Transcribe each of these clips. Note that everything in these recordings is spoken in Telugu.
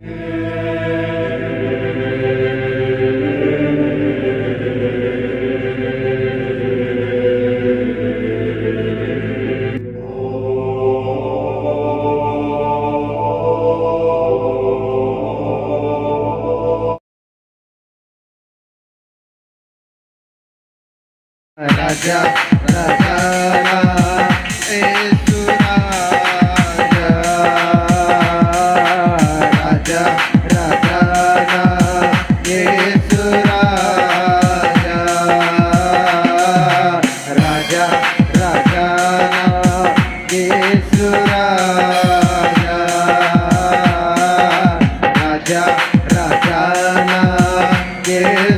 Yeah. eres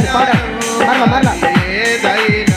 dispara, dispara. Marla, Marla.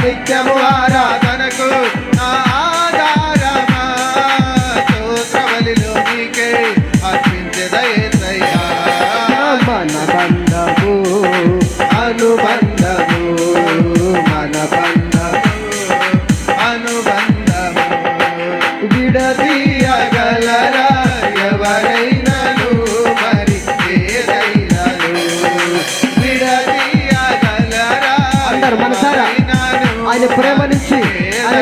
నిత్యము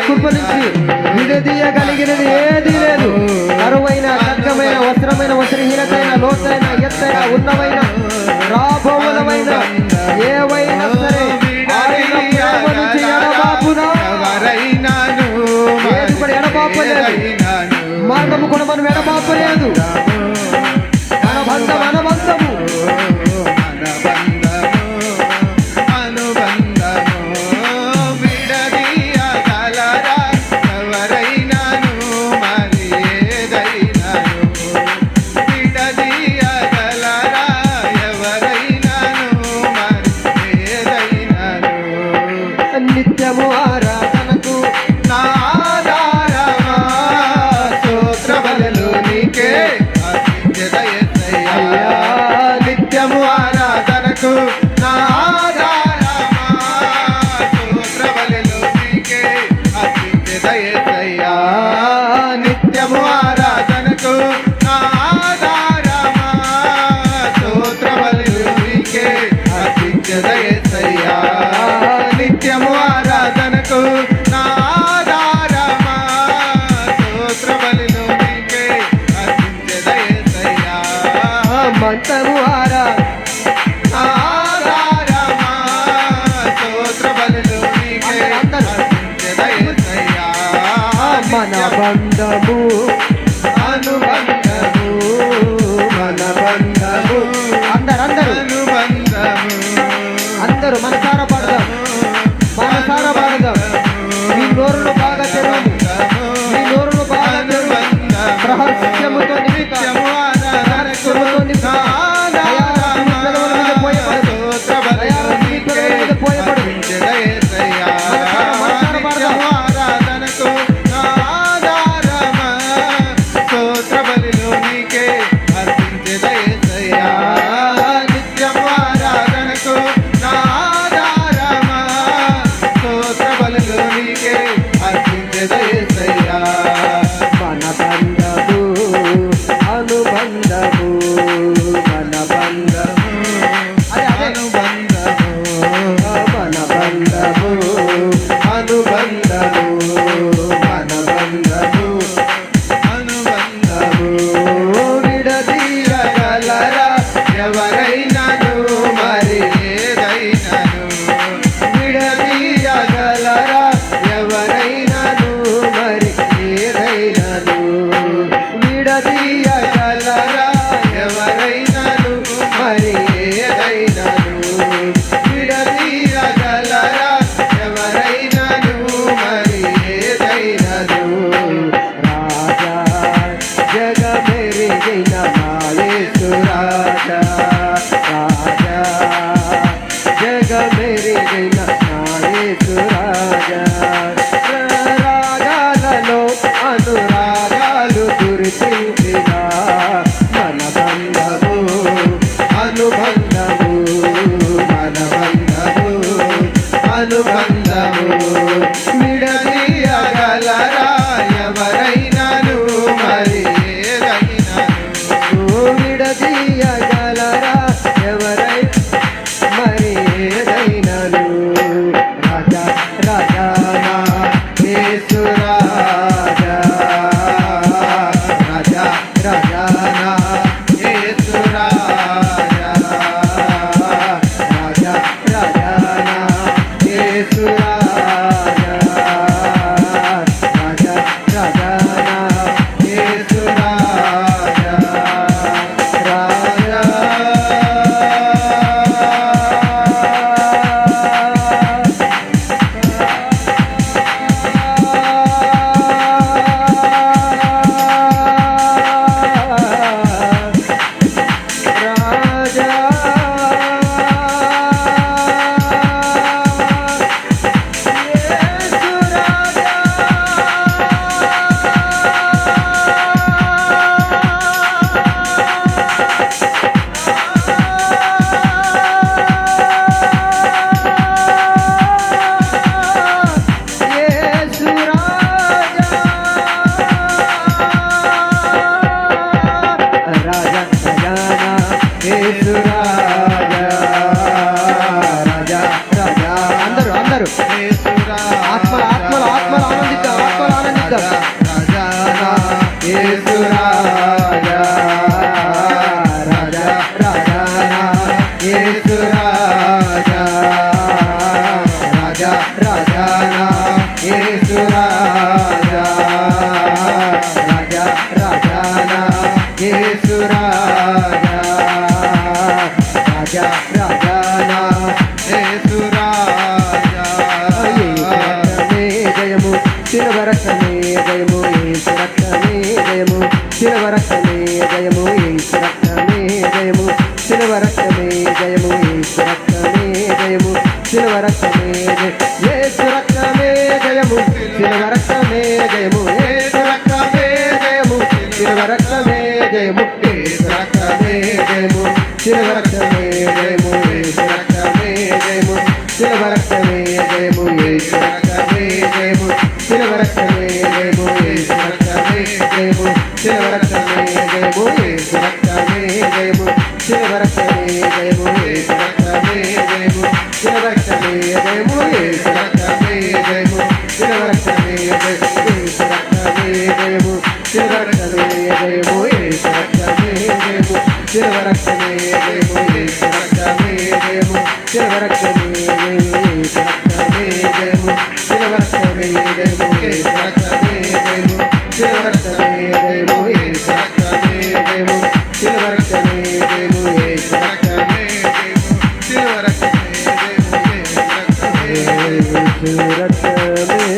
కృపలించి విడదీయగలిగినది ఏది లేదు. అరువైన తగ్గమైన వస్త్రమైన వస్త్రహీనత లోతైన ఎత్తైన ఉన్నమైన రాబోలమైన ఏవైనా సరే మార్గము కూడా మనం ఎడబాపలేదు. जय जय London. రాజా రాజా రాజా నా యేసు రాజా రక్తమే జయము శిరవ రక్తమే జయము యేసు రక్తమే జయము శిరవ రక్తమే జయము యేసు రక్తమే జయము శిరవ రక్తమే జయము యేసు రక్తమే జయము శిరవ రక్తమే యేసు జయము శిలవరక్తమే జయము. ఏసు రక్తమే జయము శిలవరక్తమే జయము. ఏసు రక్తమే జయము శిలవరక్తమే జయము. ఏసు రక్తమే జయము శిలవరక్తమే జయము. ఏసు రక్తమే జయము శిలవరక్తమే జయము. ఏసు రక్తమే జయము శిలవరక్తమే జయము. ఏసు రక్తమే జయము శిలవరక్తమే జయము. ఏసు రక్తమే జయము తిరువరక్షణే జయము రక్తమే జయము తిరువరక్షణే జయము రక్తమే జయము తిరువరక్షణే జయము రక్తమే జయము తిరువరక్షణే జయము రక్తమే జయము తిరువరక్షణే జయము రక్తమే జయము తిరువరక్షణే జయము రక్తమే రక్తమే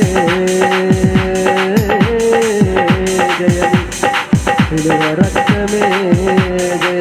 जय रक्त में जय